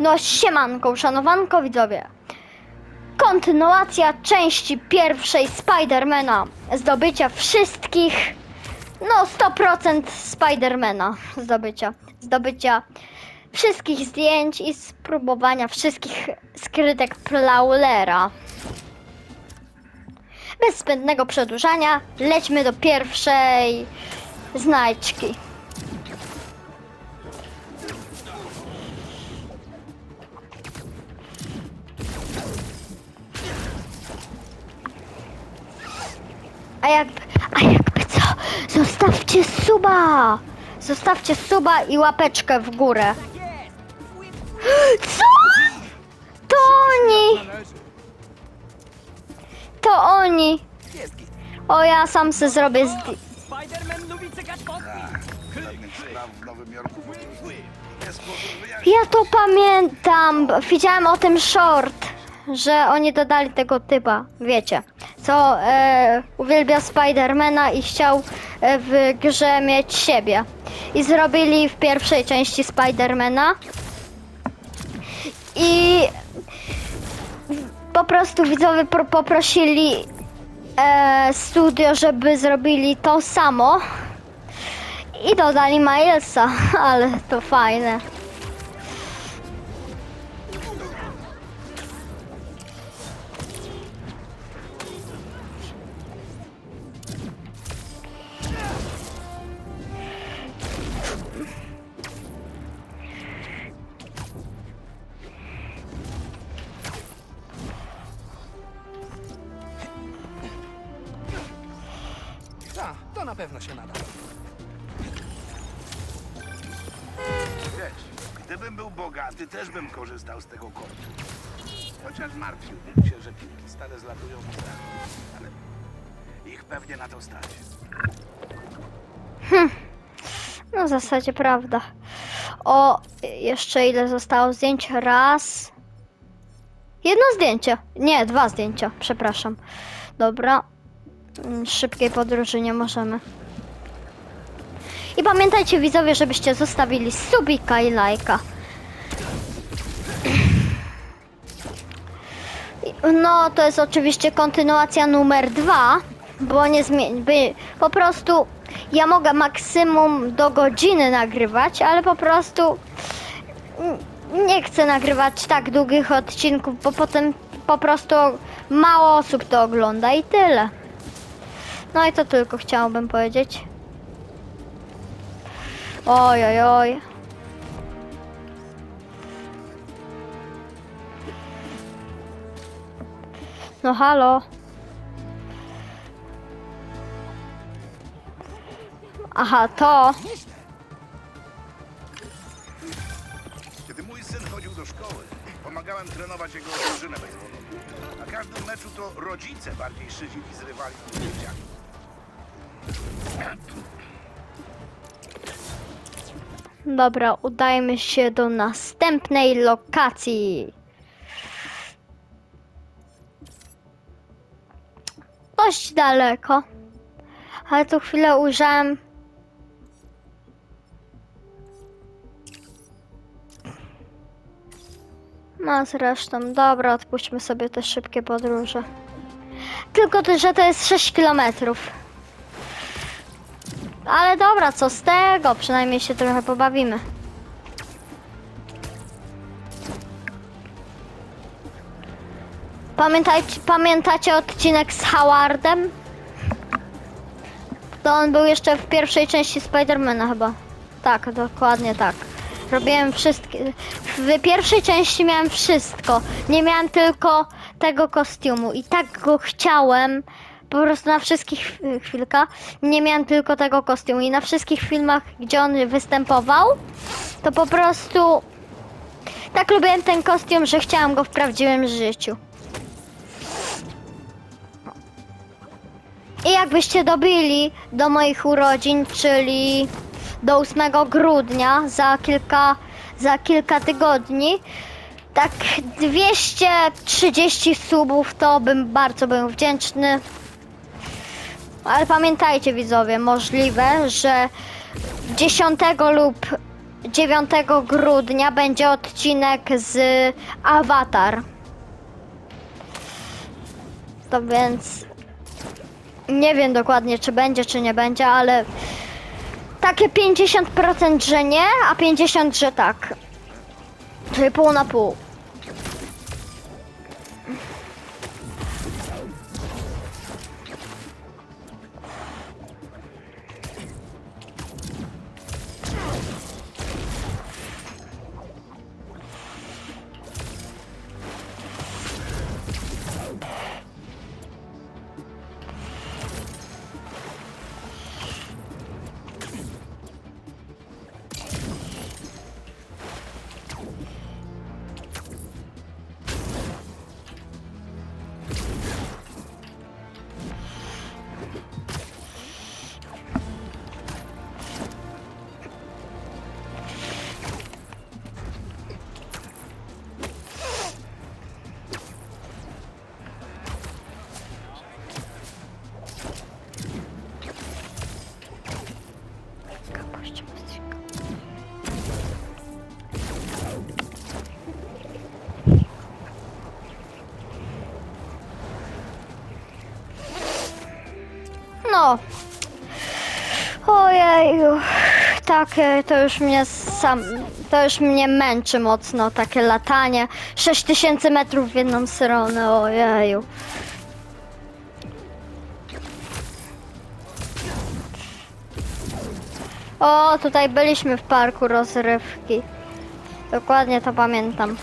No siemanko, uszanowanko widzowie. Kontynuacja części pierwszej Spidermana. Zdobycia wszystkich, no 100% Spidermana zdobycia. Zdobycia wszystkich zdjęć i spróbowania wszystkich skrytek Plowlera. Bez zbędnego przedłużania, lećmy do pierwszej znajdźki. A jakby, a jakby co? Zostawcie suba! Zostawcie suba i łapeczkę w górę. Co? To oni! To oni! O, ja sam se zrobię zdi- Spider-Man lubi cykać pod... Żadnych spraw w Nowym Jorku po prostu nie sposób wyjaśnić. Ja to pamiętam! bo Widziałem o tym short, że oni dodali tego typa, wiecie, co e, uwielbia Spidermana i chciał e, w grze mieć siebie. I zrobili w pierwszej części Spidermana. I po prostu widzowie pro, poprosili e, studio, żeby zrobili to samo. I dodali Milesa, ale to fajne. Pewno się nada. Wiesz, gdybym był bogaty, też bym korzystał z tego kortu. Chociaż martwiłbym się, że piłki stale zlatują mi za ale ich pewnie na to stać. No w zasadzie prawda. O, jeszcze ile zostało zdjęć? Raz. Jedno zdjęcie. Nie, dwa zdjęcia, przepraszam. Dobra. Mm, Szybkiej podróży nie możemy. I pamiętajcie widzowie, żebyście zostawili subika i lajka. No, to jest oczywiście kontynuacja numer dwa, bo nie zmieni, po prostu ja mogę maksimum do godziny nagrywać, ale po prostu nie chcę nagrywać tak długich odcinków, bo potem po prostu mało osób to ogląda i tyle. No i to tylko chciałabym powiedzieć. Oj, oj, oj. No halo. Aha, to. Kiedy mój syn chodził do szkoły, pomagałem trenować jego drużynę baseballową. Na każdym meczu to rodzice bardziej szydzili z rywali niż dzieciaki. Dobra, udajmy się do następnej lokacji. Dość daleko. Ale tu chwilę ujrzałem. No zresztą, dobra, odpuśćmy sobie te szybkie podróże. Tylko, to, że to jest 6 kilometrów. Ale dobra, co z tego? Przynajmniej się trochę pobawimy. Pamiętajcie, pamiętacie odcinek z Howardem? To on był jeszcze w pierwszej części Spidermana chyba. Tak, dokładnie tak. Robiłem wszystkie. W pierwszej części miałem wszystko. Nie miałem tylko tego kostiumu. I tak go chciałem. Po prostu na wszystkich chwilka. Nie miałem tylko tego kostiumu. I na wszystkich filmach, gdzie on występował, to po prostu. Tak lubiłem ten kostium, że chciałam go w prawdziwym życiu. I jakbyście dobili do moich urodzin, czyli do 8 grudnia, za kilka, za kilka tygodni, tak 230 subów, to bym bardzo był wdzięczny. Ale pamiętajcie widzowie, możliwe, że 10 lub 9 grudnia będzie odcinek z Avatar. To więc nie wiem dokładnie, czy będzie, czy nie będzie, ale takie 50%, że nie, a 50%, że tak. Czyli pół na pół. No. Ojeju. Takie to już mnie sam, to już mnie męczy mocno, takie latanie. 6000 metrów w jedną stronę, ojeju. O, tutaj byliśmy w parku rozrywki. Dokładnie to pamiętam.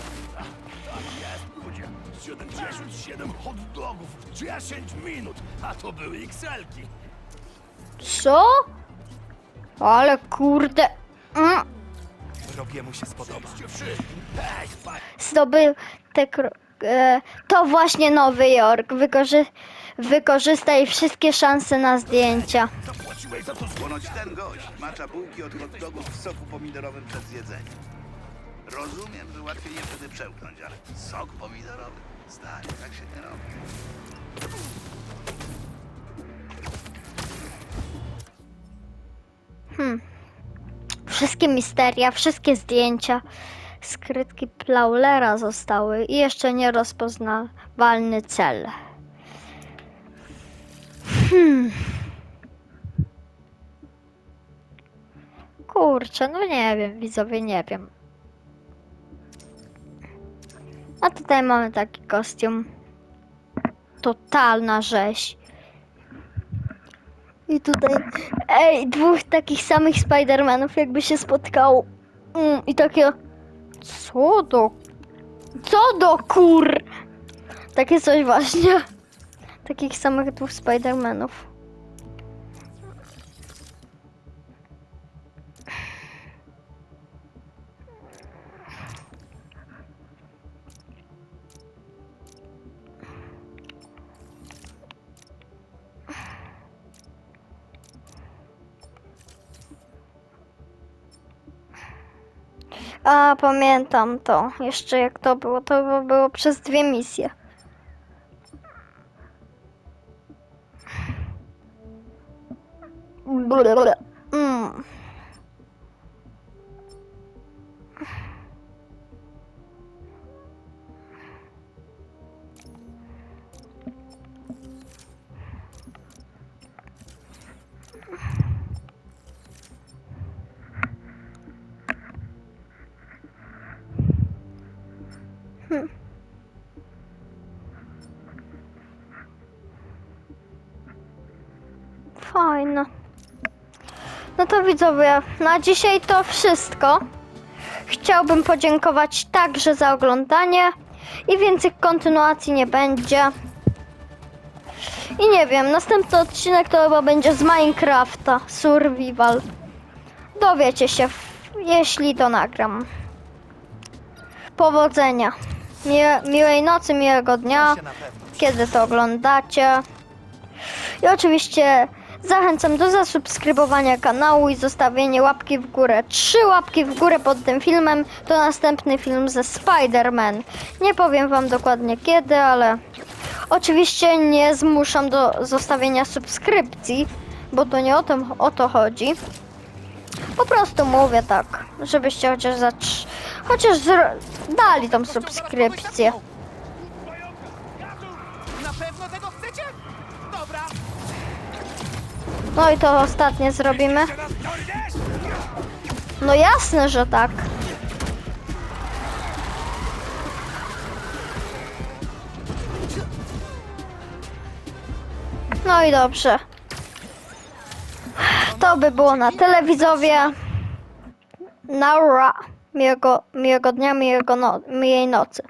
77 hot dogów, 10 minut, a to były XL-ki. Co? Ale kurde. Mm. Robiemu się spodoba. Zdobył te kro- e, to właśnie Nowy Jork. Wykorzy- wykorzystaj wszystkie szanse na zdjęcia. zapłaciłeś za to zło... Ponoć ten gość macza bułki od hot dogów w soku pomidorowym przed zjedzeniem. Rozumiem, że łatwiej je wtedy przełknąć, ale sok pomidorowy? Stary, tak się nie robi. Wszystkie misteria, wszystkie zdjęcia, skrytki Plaulera zostały i jeszcze nierozpoznawalny cel. Hmm. Kurczę, no nie wiem, widzowie, nie wiem. A tutaj mamy taki kostium. Totalna rzeź. I tutaj, ej, dwóch takich samych Spidermanów jakby się spotkało. Mm, I takie, co do, co do kur... Takie coś właśnie. Takich samych dwóch Spidermanów. A, pamiętam to. Jeszcze jak to było, to było- przez dwie misje. Blablabla. Mm. To widzowie, na dzisiaj to wszystko. Chciałbym podziękować także za oglądanie i więcej kontynuacji nie będzie. I nie wiem, następny odcinek to chyba będzie z Minecrafta Survival. Dowiecie się, jeśli to nagram. Powodzenia. Miłe, miłej nocy, miłego dnia, kiedy to oglądacie. I oczywiście zachęcam do zasubskrybowania kanału i zostawienia łapki w górę. Trzy łapki w górę pod tym filmem to następny film ze Spider-Man. Nie powiem wam dokładnie kiedy, ale oczywiście nie zmuszam do zostawienia subskrypcji, bo to nie o, tym, o to chodzi. Po prostu mówię tak, żebyście chociaż za chociaż dali tą subskrypcję. No i to ostatnie zrobimy. No jasne, że tak. No i dobrze. To by było na tyle widzowie. Naura. Miłego, miłego dnia, miłego no, miłej nocy.